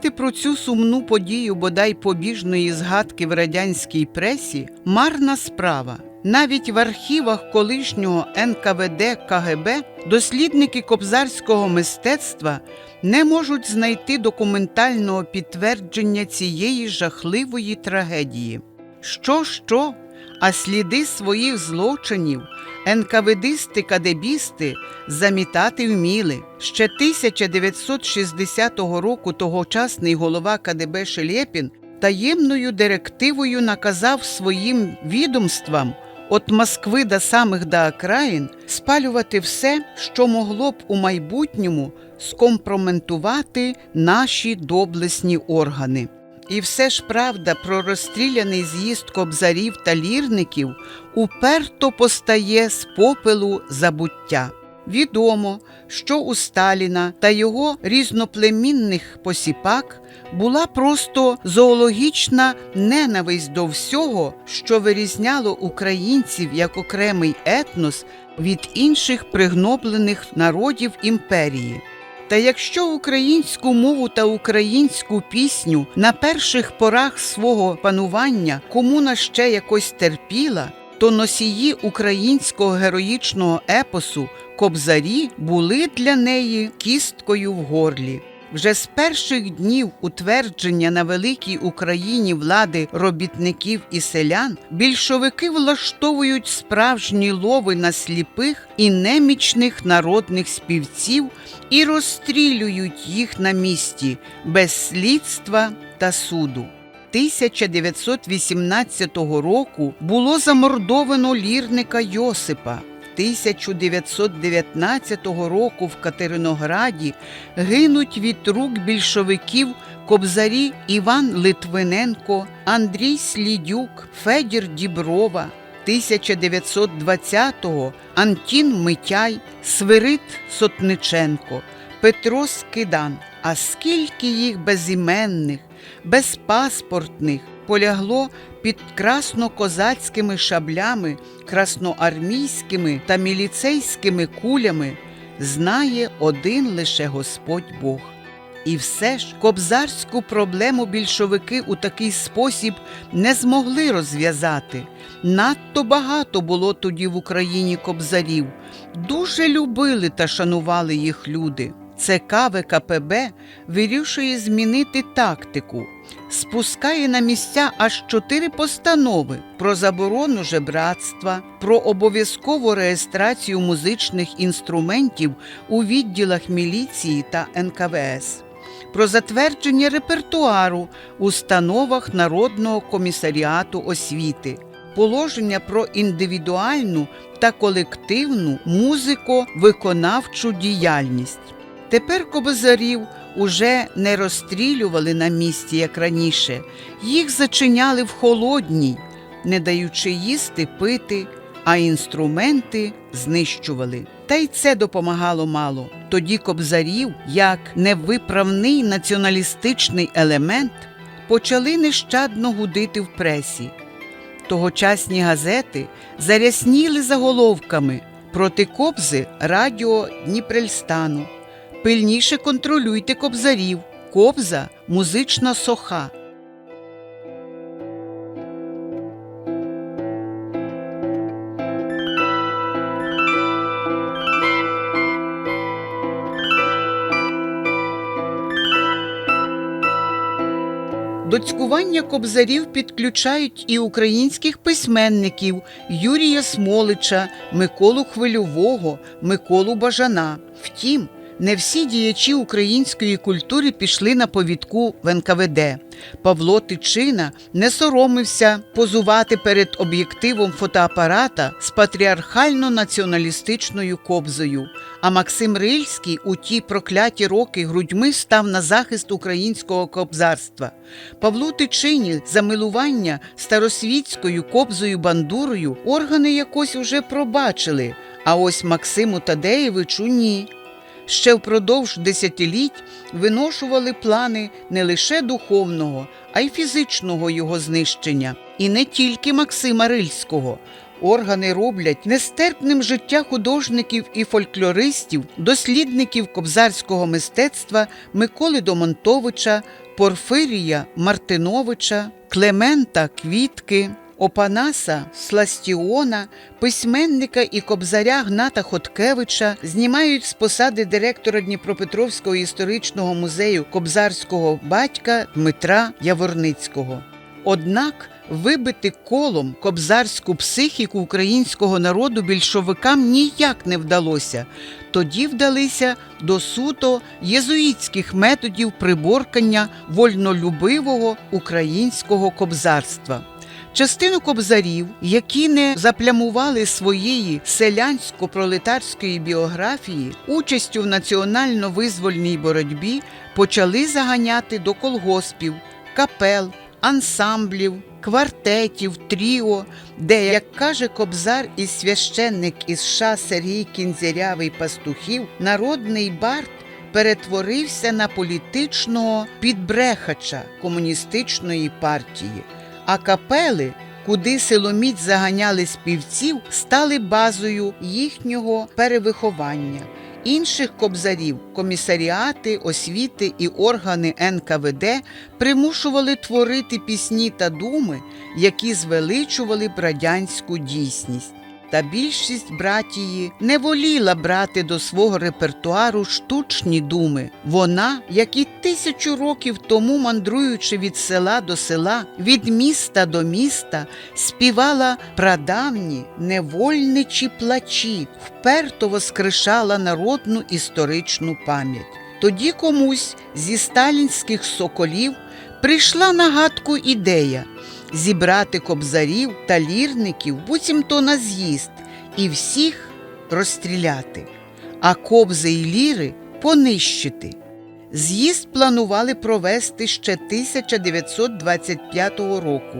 Шукати про цю сумну подію бодай побіжної згадки в радянській пресі марна справа. Навіть в архівах колишнього НКВД КГБ дослідники кобзарського мистецтва не можуть знайти документального підтвердження цієї жахливої трагедії. Що, що, а сліди своїх злочинів НКВДисти-кадебісти замітати вміли. Ще 1960 року тогочасний голова КДБ Шелєпін таємною директивою наказав своїм відомствам от Москви до самих до окраїн спалювати все, що могло б у майбутньому скомпроментувати наші доблесні органи. І все ж правда про розстріляний з'їзд кобзарів та лірників уперто постає з попелу забуття. Відомо, що у Сталіна та його різноплемінних посіпак була просто зоологічна ненависть до всього, що вирізняло українців як окремий етнос від інших пригноблених народів імперії. Та якщо українську мову та українську пісню на перших порах свого панування комуна ще якось терпіла, то носії українського героїчного епосу кобзарі були для неї кісткою в горлі. Вже з перших днів утвердження на великій Україні влади робітників і селян більшовики влаштовують справжні лови на сліпих і немічних народних співців і розстрілюють їх на місці без слідства та суду. 1918 року було замордовано лірника Йосипа. 1919 року в Катеринограді гинуть від рук більшовиків кобзарі Іван Литвиненко, Андрій Слідюк, Федір Діброва. 1920-го Антін Митяй, Свирид Сотниченко, Петро Скидан. А скільки їх безіменних, безпаспортних полягло під краснокозацькими шаблями, красноармійськими та міліцейськими кулями, знає один лише Господь Бог. І все ж кобзарську проблему більшовики у такий спосіб не змогли розв'язати. Надто багато було тоді в Україні кобзарів. Дуже любили та шанували їх люди. ЦК ВКПБ вирішує змінити тактику. Спускає на місця аж чотири постанови про заборону жебратства, про обов'язкову реєстрацію музичних інструментів у відділах міліції та НКВС, про затвердження репертуару у установах Народного комісаріату освіти, положення про індивідуальну та колективну музико-виконавчу діяльність. Тепер кобзарів уже не розстрілювали на місці, як раніше, їх зачиняли в холодній, не даючи їсти пити, а інструменти знищували. Та й це допомагало мало. Тоді кобзарів, як невиправний націоналістичний елемент, почали нещадно гудити в пресі. Тогочасні газети зарясніли заголовками проти кобзи Радіо Дніпрельстану. Пильніше контролюйте кобзарів. Кобза музична соха. До цькування кобзарів підключають і українських письменників Юрія Смолича, Миколу Хвильового, Миколу Бажана. Втім, не всі діячі української культури пішли на повідку в НКВД. Павло Тичина не соромився позувати перед об'єктивом фотоапарата з патріархально-націоналістичною кобзою. А Максим Рильський у ті прокляті роки грудьми став на захист українського кобзарства. Павлу Тичині за милування старосвітською кобзою бандурою органи якось уже пробачили. А ось Максиму Тадеєвичу ні ще впродовж десятиліть виношували плани не лише духовного, а й фізичного його знищення. І не тільки Максима Рильського. органи роблять нестерпним життя художників і фольклористів, дослідників кобзарського мистецтва Миколи Домонтовича, Порфирія Мартиновича, Клемента Квітки, Опанаса Сластіона, письменника і кобзаря Гната Хоткевича знімають з посади директора Дніпропетровського історичного музею кобзарського батька Дмитра Яворницького. Однак вибити колом кобзарську психіку українського народу більшовикам ніяк не вдалося. Тоді вдалися до суто єзуїтських методів приборкання вольнолюбивого українського кобзарства. Частину кобзарів, які не заплямували своєї селянсько-пролетарської біографії, участю в національно-визвольній боротьбі почали заганяти до колгоспів, капел, ансамблів, квартетів, тріо, де, як каже кобзар і священник із США Сергій Кінзярявий Пастухів, народний бард перетворився на політичного підбрехача комуністичної партії, а капели, куди силоміць заганяли співців, стали базою їхнього перевиховання. Інших кобзарів, комісаріати, освіти і органи НКВД примушували творити пісні та думи, які звеличували б радянську дійсність. Та більшість братії не воліла брати до свого репертуару штучні думи. Вона, як і тисячу років тому, мандруючи від села до села, від міста до міста, співала прадавні невольничі плачі, вперто воскрешала народну історичну пам'ять. Тоді комусь зі сталінських соколів прийшла на гадку ідея зібрати кобзарів та лірників буцімто на з'їзд і всіх розстріляти, а кобзи і ліри понищити. З'їзд планували провести ще 1925 року.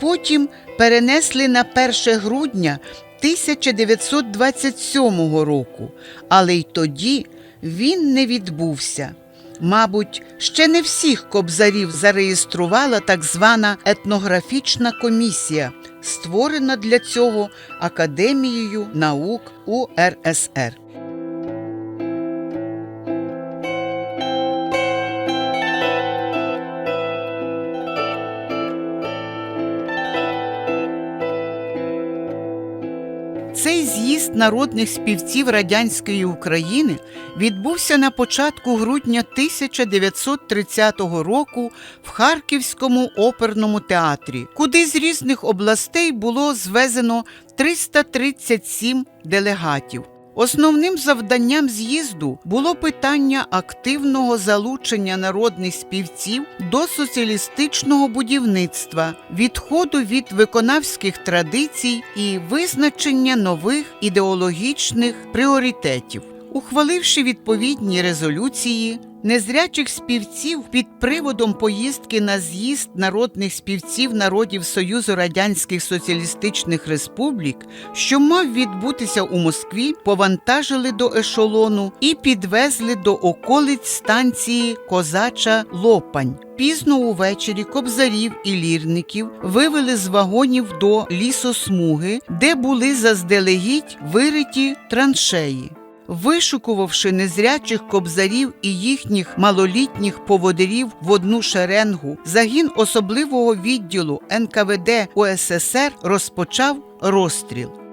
Потім перенесли на 1 грудня 1927 року, але й тоді він не відбувся. Мабуть, ще не всіх кобзарів зареєструвала так звана етнографічна комісія, створена для цього Академією наук УРСР. Цей з'їзд народних співців радянської України відбувся на початку грудня 1930 року в Харківському оперному театрі, куди з різних областей було звезено 337 делегатів. Основним завданням з'їзду було питання активного залучення народних співців до соціалістичного будівництва, відходу від виконавських традицій і визначення нових ідеологічних пріоритетів. Ухваливши відповідні резолюції, незрячих співців під приводом поїздки на з'їзд народних співців народів Союзу Радянських Соціалістичних Республік, що мав відбутися у Москві, повантажили до ешелону і підвезли до околиць станції Козача Лопань. Пізно увечері кобзарів і лірників вивели з вагонів до лісосмуги, де були заздалегідь вириті траншеї. Вишукувавши незрячих кобзарів і їхніх малолітніх поводирів в одну шеренгу, загін особливого відділу НКВД УССР розпочав розстріл.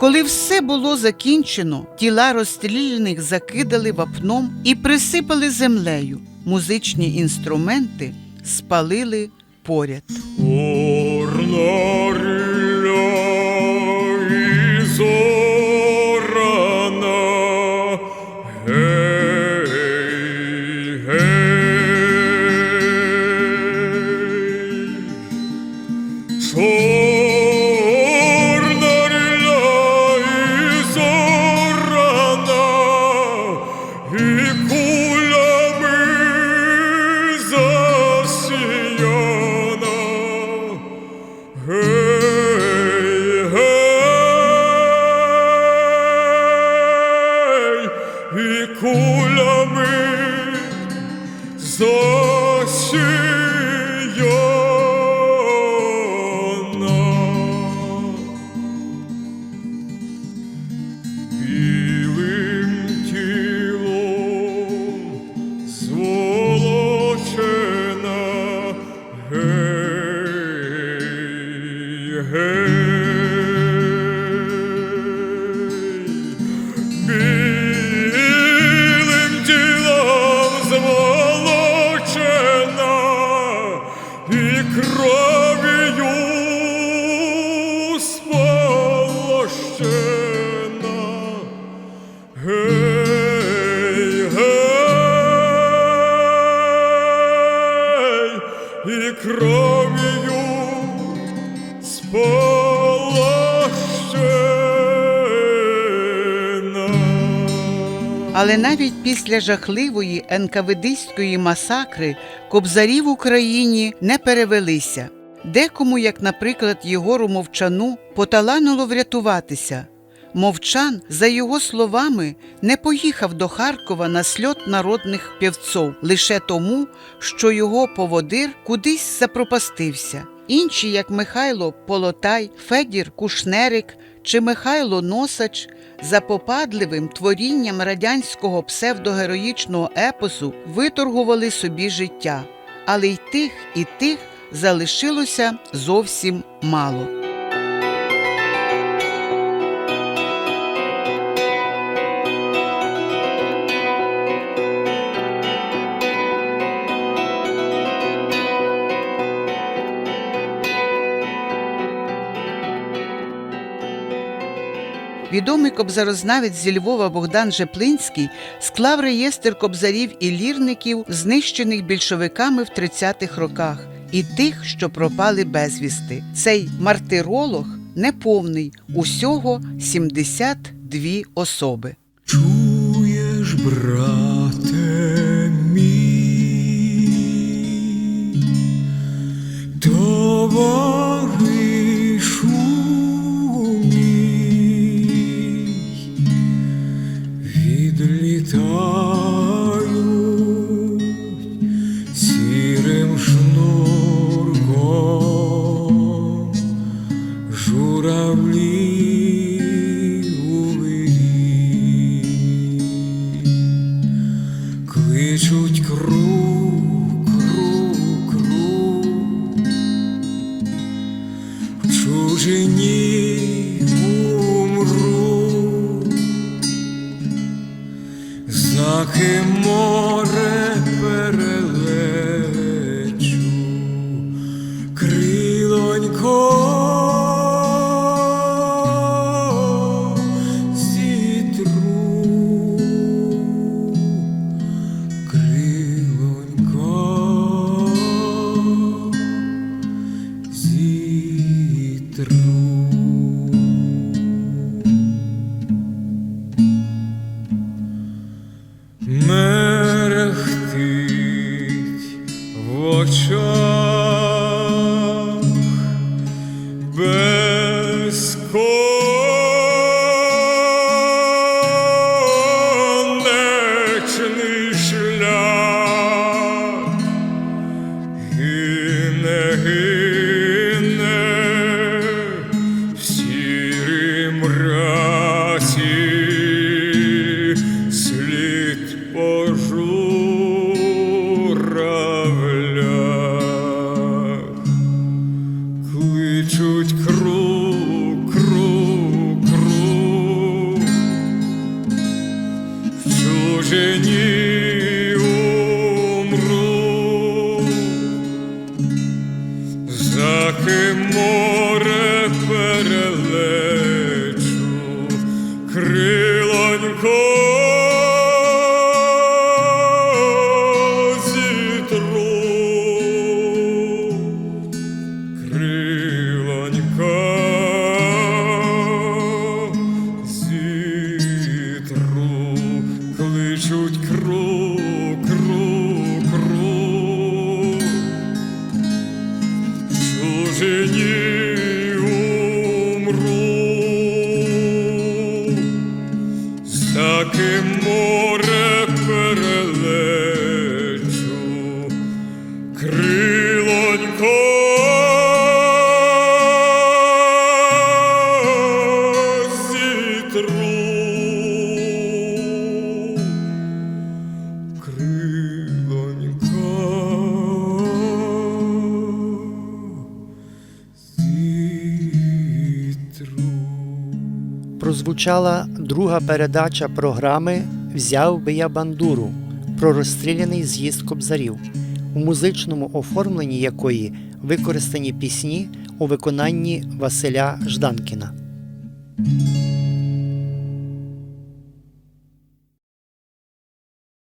Коли все було закінчено, тіла розстріляних закидали вапном і присипали землею. Музичні інструменти спалили поряд. Орнарля Але навіть після жахливої енкаведистської масакри кобзарі в Україні не перевелися. Декому, як, наприклад, Єгору Мовчану, поталанило врятуватися. Мовчан, за його словами, не поїхав до Харкова на сльот народних півцов лише тому, що його поводир кудись запропастився. Інші, як Михайло Полотай, Федір Кушнерик чи Михайло Носач, за попадливим творінням радянського псевдогероїчного епосу виторгували собі життя, але й тих, і тих залишилося зовсім мало. Відомий кобзарознавець зі Львова Богдан Жеплинський склав реєстр кобзарів і лірників, знищених більшовиками в 30-х роках, і тих, що пропали безвісти. Цей мартиролог неповний, усього 72 особи. Чуєш, брате мій, товаришу чужині умру, за ким море перелечу, прозвучала друга передача програми Взяв би я бандуру про розстріляний з'їзд кобзарів, у музичному оформленні якої використані пісні у виконанні Василя Жданкіна.